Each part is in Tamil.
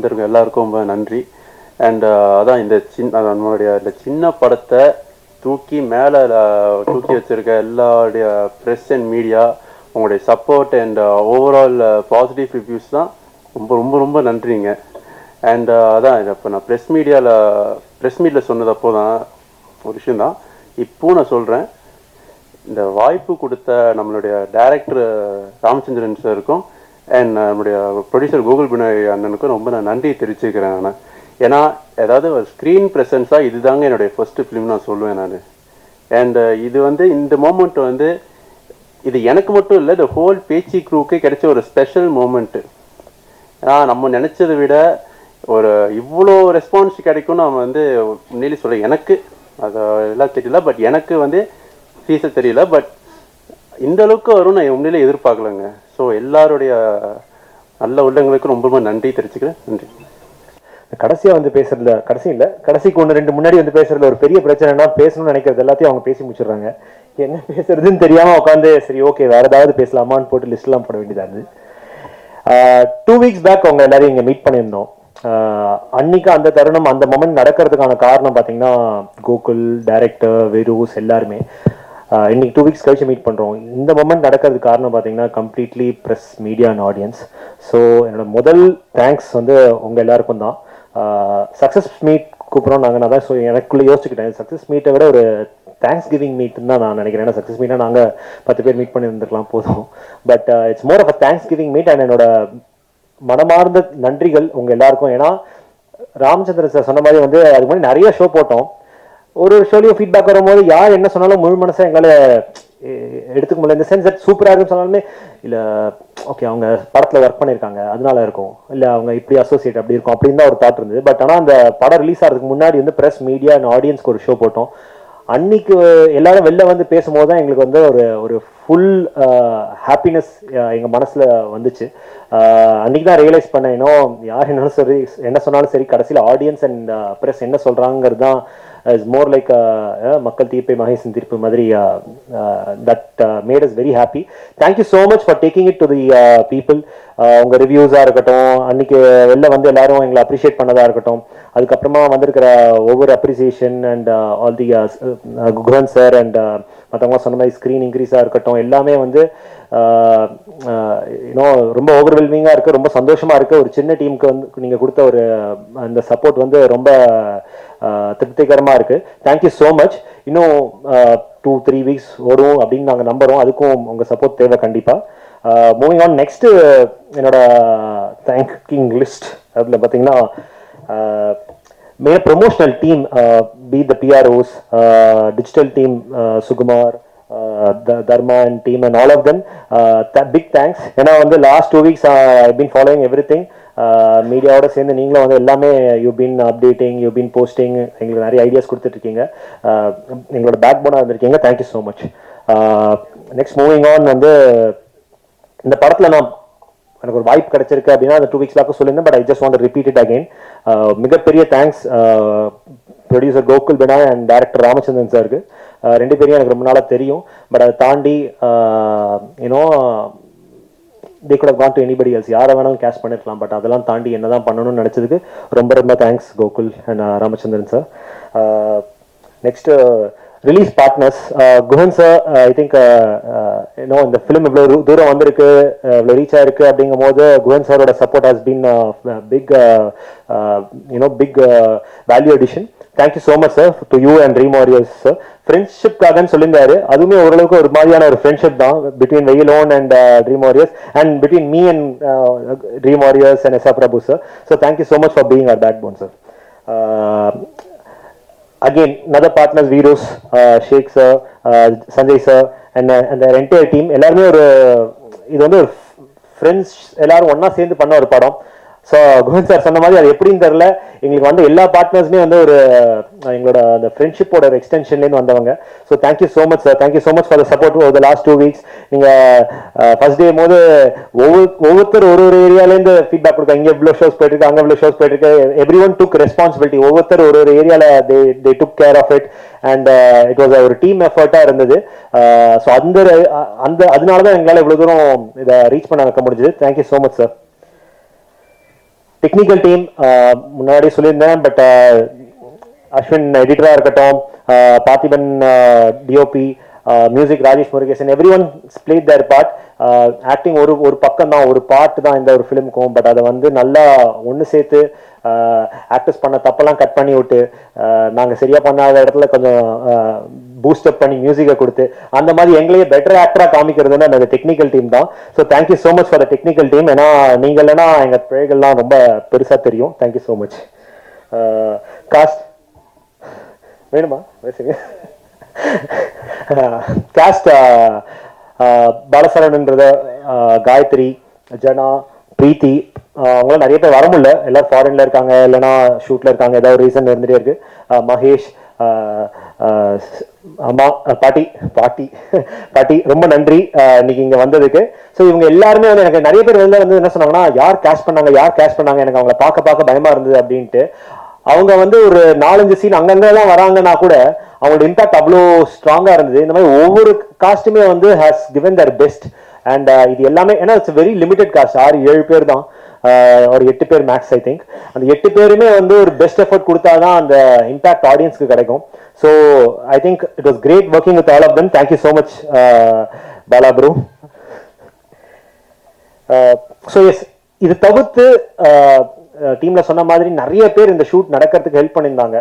வந்திருக்க எல்லாருக்கும் ரொம்ப நன்றி. அண்ட் uh, அதான் இந்த சின்ன நம்மளுடைய இந்த சின்ன படத்தை தூக்கி மேலே தூக்கி வச்சிருக்க எல்லாருடைய ப்ரெஸ் அண்ட் மீடியா உங்களுடைய support and overall positive reviews தான் ரொம்ப ரொம்ப ரொம்ப நன்றிங்க. அண்ட் uh, அதான் இப்போ நான் ப்ரெஸ் மீடியாவில் ப்ரெஸ் மீட்டில் சொன்னதப்போ தான் ஒரு விஷயந்தான் இப்போ நான் சொல்கிறேன் இந்த வாய்ப்பு கொடுத்த நம்மளுடைய டைரக்டர் ராமச்சந்திரன் சாருக்கும் அண்ட் uh, நம்முடைய ப்ரொடியூசர் கூகுள் பினாய் அண்ணனுக்கும் ரொம்ப நான் நன்றி தெரிவிச்சுக்கிறேன் நான் ஏன்னா ஏதாவது ஒரு ஸ்க்ரீன் ப்ரெசன்ஸாக இதுதாங்க என்னுடைய ஃபர்ஸ்ட் ஃபிலிம் நான் சொல்லுவேன் நான். அண்ட் uh, இது வந்து இந்த மூமெண்ட் வந்து இது எனக்கு மட்டும் இல்லை இந்த ஹோல் பேச்சு க்ரூக்கே கிடைச்ச ஒரு ஸ்பெஷல் மூமெண்ட்டு ஏன்னா நம்ம நினச்சதை விட ஒரு இவ்வளோ ரெஸ்பான்ஸ் கிடைக்கும்னு நம்ம வந்து உண்மையிலே சொல்ல எனக்கு அது எல்லாம் தெரியல பட் எனக்கு வந்து ஃபீஸை தெரியல பட் இந்த அளவுக்கு வரும் நான் உண்மையிலே எதிர்பார்க்கலங்க. ஸோ எல்லாருடைய நல்ல உள்ளங்களுக்கும் ரொம்ப ரொம்ப நன்றி தெரிவிச்சுக்கிறேன். நன்றி. கடைசியா வந்து பேசுறதுல கடைசி இல்லை கடைசிக்கு ஒன்று ரெண்டு முன்னாடி வந்து பேசுறதுல ஒரு பெரிய பிரச்சனைனா பேசணும்னு நினைக்கிறது எல்லாத்தையும் அவங்க பேசி முடிச்சிடுறாங்க. என்ன பேசுறதுன்னு தெரியாமல் உட்காந்து சரி ஓகே வேற ஏதாவது பேசலாமான்னு போட்டு லிஸ்ட்லாம் போட வேண்டியதாக இருந்தது. டூ வீக்ஸ் பேக் அவங்க எல்லாரையும் இங்கே மீட் பண்ணியிருந்தோம். அன்னைக்கு அந்த தருணம் அந்த மொமெண்ட் நடக்கிறதுக்கான காரணம் பார்த்தீங்கன்னா கோகுல் டைரக்டர் வெரூஸ் எல்லாருமே. இன்னைக்கு டூ வீக்ஸ் கழிச்சு மீட் பண்றோம். இந்த மொமெண்ட் நடக்கிறதுக்கு காரணம் பாத்தீங்கன்னா completely press media and audience so என்னோட முதல் தேங்க்ஸ் வந்து உங்க எல்லாருக்கும் தான். சக்ஸஸ் மீட் கூப்பிட்றோம் நாங்கள் நான் தான் ஸோ எனக்குள்ள யோசிச்சுக்கிட்டேன். சக்ஸஸ் மீட்டை விட ஒரு தேங்க்ஸ் கிவிங் மீட்னு தான் நான் நினைக்கிறேன். ஏன்னா சக்ஸஸ் மீட்டாக நாங்கள் பத்து பேர் மீட் பண்ணி இருந்திருக்கலாம் போதும். But it's more of a thanks giving meet and என்னோட மனமார்ந்த நன்றிகள் உங்க எல்லாருக்கும். ஏன்னா ராமச்சந்திரன் சார் சொன்ன மாதிரி வந்து அதுக்கு முன்னாடி நிறைய ஷோ போட்டோம். ஒரு ஒரு ஷோலையும் ஃபீட்பேக் வரும்போது யார் என்ன சொன்னாலும் முழு மனசை எங்களால் எடுத்துக்க முடியல. இந்த சென்ஸ் தட் சூப்பராக இருக்குன்னு சொன்னாலுமே இல்லை ஓகே அவங்க படத்தில் ஒர்க் பண்ணியிருக்காங்க அதனால இருக்கும். இல்லை அவங்க இப்படி அசோசியேட் அப்படி இருக்கும் அப்படின்னு தான் ஒரு தாட் இருந்தது. பட் ஆனால் அந்த படம் ரிலீஸ் ஆகிறதுக்கு முன்னாடி வந்து ப்ரெஸ் மீடியா அண்ட் ஆடியன்ஸ்க்கு ஒரு ஷோ போட்டோம். அன்னைக்கு எல்லாரும் வெளில வந்து பேசும்போது தான் எங்களுக்கு வந்து ஒரு ஒரு ஃபுல் ஹாப்பினஸ் எங்கள் மனசில் வந்துச்சு. அன்னைக்கு தான் ரியலைஸ் பண்ணேன் இன்னும் யார் என்னன்னு சரி என்ன சொன்னாலும் சரி கடைசியில் ஆடியன்ஸ் அண்ட் ப்ரெஸ் என்ன சொல்கிறாங்கிறது தான் இஸ் மோர் லைக் மக்கள் தீர்ப்பை மகேசன் தீர்ப்பு மாதிரி that made is very happy thank you so much for taking it to the people உங்க ரிவ்யூஸாக இருக்கட்டும் அன்னைக்கு வெளில வந்து எல்லாரும் எங்களை அப்ரிஷியேட் பண்ணதா இருக்கட்டும் அதுக்கப்புறமா வந்திருக்கிற ஒவ்வொரு appreciation and all the Guhan sir and மற்றவங்க சொன்ன மாதிரி ஸ்க்ரீன் இன்க்ரீஸாக இருக்கட்டும் எல்லாமே வந்து uh, uh, யூனோ ரொம்ப ஓவர்வெல்மிங்காக இருக்குது ரொம்ப சந்தோஷமாக இருக்குது ஒரு சின்ன டீமுக்கு வந்து நீங்கள் கொடுத்த ஒரு அந்த சப்போர்ட் வந்து ரொம்ப திருப்திகரமாக இருக்குது தேங்க்யூ ஸோ மச் இன்னும் டூ த்ரீ வீக்ஸ் ஓடும் அப்படின்னு நாங்கள் நம்புகிறோம் அதுக்கும் உங்கள் சப்போர்ட் தேவை கண்டிப்பாக மூவிங் ஆன் நெக்ஸ்ட்டு என்னோட தேங்க்யூங் லிஸ்ட் அதில் பார்த்தீங்கன்னா my promotional team be the PROs digital team Sukumar Dharma and team and all of them big thanks ஏன்னா வந்து last two weeks I been following everything மீடியாவோட சேர்ந்து நீங்களும் வந்து எல்லாமே you been updating you been posting எங்களுக்கு நிறைய ஐடியாஸ் கொடுத்துட்ருக்கீங்க. எங்களோட பேக் போனாக இருந்திருக்கீங்க thank you so much next moving on வந்து இந்த படத்தில் நான் எனக்கு ஒரு வாய்ப்பு கிடைச்சிருக்கு அப்படின்னா அந்த டூ வீக்ஸ் பேக்கும் சொல்லியிருந்தேன் but I just want repeat it again மிகப்பெரிய thanks producer Gokul Binoy and director Ramachandran சாருக்கு ரெண்டு பேரையும் எனக்கு ரொம்ப நாளாக தெரியும். பட் அதை தாண்டி யூனோ தே கூட கான் டு எனிபடி எல்ஸ் யாரை வேணாலும் கேஷ் பண்ணிருக்கலாம் பட் அதெல்லாம் தாண்டி என்னதான் பண்ணணும்னு நினச்சதுக்கு ரொம்ப ரொம்ப thanks Gokul and uh, Ramachandran sir next uh, release partners Guhan sir I think இன்னோ இந்த ஃபிலிம் இவ்வளோ தூரம் வந்திருக்கு இவ்வளோ ரீச் ஆயிருக்கு அப்படிங்கும் போது குஹன் சாரோட support has been big you know big value addition thank you so much sir to you and dream warriors sir ஃப்ரெண்ட்ஷிப்காகன்னு சொல்லியிருந்தாரு. அதுவுமே ஓரளவுக்கு ஒரு மாதிரியான ஒரு ஃப்ரெண்ட்ஷிப் தான் between Veyilon and dream warriors and between me and dream warriors and SR Prabhu sir so thank you so much for being our backbone sir again another partners Virus, uh, Sheikh sir, uh, Sanjay sir and uh, and their entire team எல்லாருமே ஒரு இது வந்து ஒரு ஃப்ரெண்ட்ஸ் எல்லாரும் ஒண்ணா சேர்ந்து பண்ண ஒரு படம் ஸோ குஹன் சார் சொன்ன மாதிரி அது எப்படின்னு தெரில எங்களுக்கு வந்து எல்லா பார்ட்னர்ஸ்லேயும் வந்து ஒரு எங்களோட அந்த ஃப்ரெண்ட்ஷிப்போட ஒரு எக்ஸ்டென்ஷன்லேருந்து வந்தவங்க. So thank you so much sir thank you so much for the support over the last two weeks நீங்கள் ஃபர்ஸ்ட் டே போது ஒவ்வொரு ஒவ்வொருத்தர் ஒரு ஒரு ஏரியாலேருந்து ஃபீட்பேக் கொடுத்தாங்க இங்கே இவ்வளோ ஷோஸ் போயிட்டுருக்கு அங்கே இவ்வளோ ஷோஸ் போயிட்டு எவ்ரி ஒன் டுக் ரெஸ்பான்சிபிலிட்டி ஒவ்வொருத்தர் ஒரு ஒரு ஏரியாவில் they they took care of it and it was ஒரு டீம் எஃபர்ட்டாக இருந்தது. Uh, ஸோ அந்த அந்த அதனால தான் எங்களால் இவ்வளோ தூரம் இதை ரீச் பண்ண வைக்க முடிஞ்சது. Thank you so much sir technical team முன்னாடி சொல்லியிருந்தேன் பட் அஸ்வின் எடிட்டராக இருக்கட்டும் ஆஹ் Parthiban DOP music Rajesh Murugesan everyone played their part acting ஒரு ஒரு பக்கம் தான் ஒரு பார்ட் தான் இந்த ஒரு ஃபிலிமுக்கும் பட் அதை வந்து நல்லா ஒன்று சேர்த்து uh, ஆக்டர்ஸ் பண்ண தப்பெல்லாம் கட் பண்ணி விட்டு uh, நாங்கள் சரியாக பண்ணாத இடத்துல கொஞ்சம் uh, பூஸ்டப் பண்ணி மியூசிக்கை கொடுத்து அந்த மாதிரி எங்களையே பெட்டர் ஆக்டராக காமிக்கிறதுன்னா அந்த டெக்னிக்கல் டீம் தான். So thank you so much for the technical team ஏன்னா நீங்கள் இல்லைன்னா எங்கள் பிழைகள்லாம் ரொம்ப பெருசாக தெரியும். தேங்க்யூ ஸோ மச் காஸ்ட் வேணுமா? பேசுங்க. காஸ்ட் பாலசரவணன்றத காயத்ரி ஜனா பிரீத்தி அவங்களாம் நிறைய பேர் வர முடியல. எல்லாரும் ஃபாரின்ல இருக்காங்க இல்லைன்னா ஷூட்ல இருக்காங்க ஏதாவது ஒரு ரீசன் இருந்துட்டே இருக்கு. மகேஷ் அம்மா பாட்டி பாட்டி பாட்டி ரொம்ப நன்றி. இன்னைக்கு இங்க வந்ததுக்கு. ஸோ இவங்க எல்லாருமே வந்து எனக்கு நிறைய பேர் வெளில வந்து என்ன சொன்னாங்கன்னா யார் கேஷ் பண்ணாங்க? யார் கேஷ் பண்ணாங்க? எனக்கு அவங்கள பார்க்க பார்க்க பயமா இருந்தது அப்படின்ட்டு. அவங்க வந்து ஒரு நாலஞ்சு சீன் அங்கங்கெல்லாம் வராங்கன்னா கூட அவங்களோட இம்பாக்ட் அவ்வளோ ஸ்ட்ராங்காக இருந்தது. இந்த மாதிரி ஒவ்வொரு காஸ்ட்டுமே வந்து has given their best and இது எல்லாமே ஏன்னா இட்ஸ் வெரி லிமிடெட் காஸ்ட் ஆறு ஏழு பேர் தான். Uh, ஒரு எட்டு பேர் மேக்ஸ் ஐ திங்க் அந்த எட்டு பேருமே வந்து ஒரு பெஸ்ட் எஃபர்ட் கொடுத்தாதான் அந்த இம்பாக்ட் ஆடியன்ஸ்க்கு கிடைக்கும். So I think it was great working with all of them thank you so much Bala bro so yes இது தவிர்த்து uh, டீம்ல சொன்ன மாதிரி நிறைய பேர் இந்த ஷூட் நடக்கிறதுக்கு ஹெல்ப் பண்ணியிருந்தாங்க.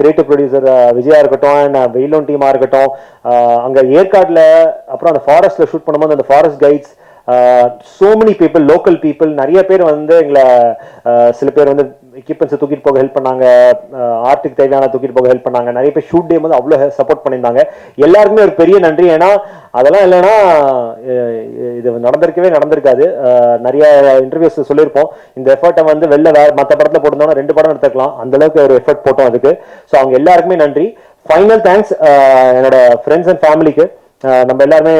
கிரியேட்டிவ் ப்ரொடியூசர் விஜயா இருக்கட்டும் அண்ட் வெயிலோன் டீமா இருக்கட்டும். அங்கே அங்க ஏற்காடுல அப்புறம் அந்த ஃபாரஸ்ட்ல ஷூட் பண்ணும்போது அந்த forest guides so many people local people நிறைய பேர் வந்து எங்களை சில பேர் வந்து எக்யூப்மெண்ட்ஸை தூக்கிட்டு போக ஹெல்ப் பண்ணாங்க. ஆர்ட்டுக்கு தேவையான தூக்கிட்டு போக ஹெல்ப் பண்ணாங்க. நிறைய பேர் ஷூட் டே வந்து அவ்வளோ சப்போர்ட் பண்ணியிருந்தாங்க. எல்லாருக்குமே ஒரு பெரிய நன்றி. ஏன்னா அதெல்லாம் இல்லைன்னா இது நடந்திருக்கவே நடந்திருக்காது. நிறைய இன்டர்வியூஸ் சொல்லியிருப்போம். இந்த எஃபர்ட்டை வந்து வெளில வேற மற்ற படத்தில் போட்டிருந்தோம்னா ரெண்டு படம் எடுத்துக்கலாம். அந்தளவுக்கு ஒரு எஃபர்ட் போட்டோம் அதுக்கு. ஸோ அவங்க எல்லாருக்குமே நன்றி. ஃபைனல் தேங்க்ஸ் என்னோட ஃப்ரெண்ட்ஸ் அண்ட் ஃபேமிலிக்கு நம்ம எல்லாருமே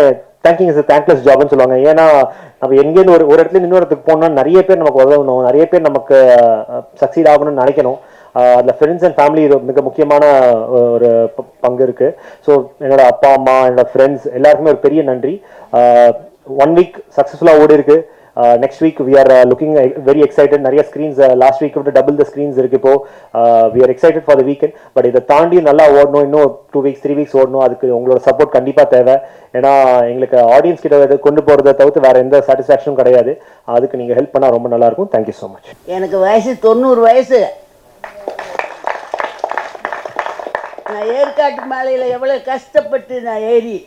தேங்கிங் இஸ் தேங்க்லெஸ் ஜாப்னு சொல்லுவாங்க. ஏன்னா நம்ம எங்கேருந்து ஒரு ஒரு இடத்துல இன்னொரு இடத்துக்கு போனோம்னா நிறைய பேர் நமக்கு உதவணும். நிறைய பேர் நமக்கு சக்சீட் ஆகணும்னு நினைக்கணும். அதில் ஃப்ரெண்ட்ஸ் அண்ட் ஃபேமிலி மிக முக்கியமான ஒரு பங்கு இருக்குது ஸோ என்னோட அப்பா அம்மா என்னோட ஃப்ரெண்ட்ஸ் எல்லாருக்குமே ஒரு பெரிய நன்றி. ஒன் வீக் சக்ஸஸ்ஃபுல்லாக ஓடி இருக்குது next week we are looking very excited நிறைய ஸ்க்ரீன்ஸ் லாஸ்ட் வீக் விட்டு டபுள் த ஸ்க்ரீன்ஸ் இருக்கு இப்போ. We are excited for the weekend but இதை தாண்டி நல்லா ஓடணும். இன்னும் டூ வீக்ஸ் த்ரீ வீக்ஸ் ஓடணும். அதுக்கு உங்களோட சப்போர்ட் கண்டிப்பாக தேவை. ஏன்னா எங்களுக்கு ஆடியன்ஸ் கிட்ட கொண்டு போகிறத தவிர்த்து வேற எந்த சாட்டிஸ்ஃபேக்ஷனும் கிடையாது. அதுக்கு நீங்கள் ஹெல்ப் பண்ணால் ரொம்ப நல்லா இருக்கும். தேங்க்யூ ஸோ மச் எனக்கு வயசு தொண்ணூறு வயசு. நான் ஏற்காட்டு மாலையில் எவ்வளோ கஷ்டப்பட்டு நான் ஏறி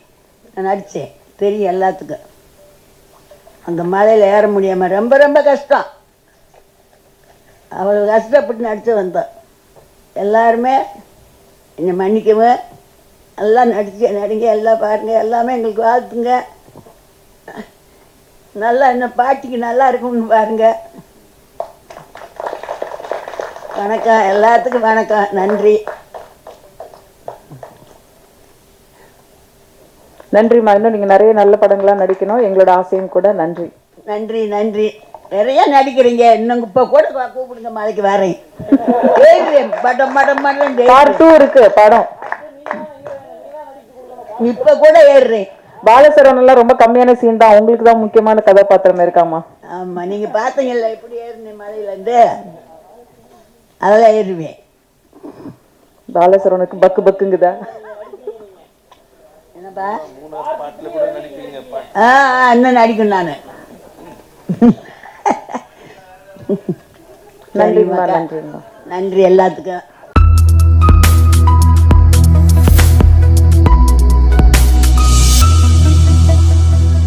நான் நடித்தேன் தெரியும் எல்லாத்துக்கும். அந்த மலையில் ஏற முடியாமல் ரொம்ப ரொம்ப கஷ்டம். அவ்வளோ கஷ்டப்பட்டு நடித்து வந்தோம். எல்லாருமே என்னை மன்னிக்கவும். எல்லாம் நடிச்சு நடிங்க எல்லாம் பாருங்க எல்லாமே எங்களுக்கு வாழ்த்துங்க. நல்லா என்ன பாட்டிக்கு நல்லா இருக்கும்னு பாருங்க. வணக்கம் எல்லாத்துக்கும் வணக்கம். நன்றி. நன்றிம்மா இன்னும் நீங்க நிறைய நல்ல படங்களா நடிக்கணும். எங்களோட ஆசையும் கூட நன்றி. நன்றி நன்றி. நிறைய நடிக்கிறீங்க. இன்னும் இப்போ கூட கூப்பிடுங்க மலைக்கு வரேன். படம் படம் படம். பார்ட் டூ இருக்கு படம். இப்போ கூட ஏறுறேன். பாலசரவன் எல்லாம் ரொம்ப கம்மியான சீன் தான். உங்களுக்கு தான் முக்கியமான கதாபாத்திரம் இருக்காமா? ஆமா நீங்க பார்த்தீங்கல்ல எப்படி ஏறினேன் மலையிலேருந்து அதெல்லாம் ஏறுவேன். பாலசரவனுக்கு பக்கு பக்குங்குதா? ஆ, இன்னும் நடிக்கும் நான். நன்றிம்மா. நன்றிம்மா. நன்றி எல்லாத்துக்கும்.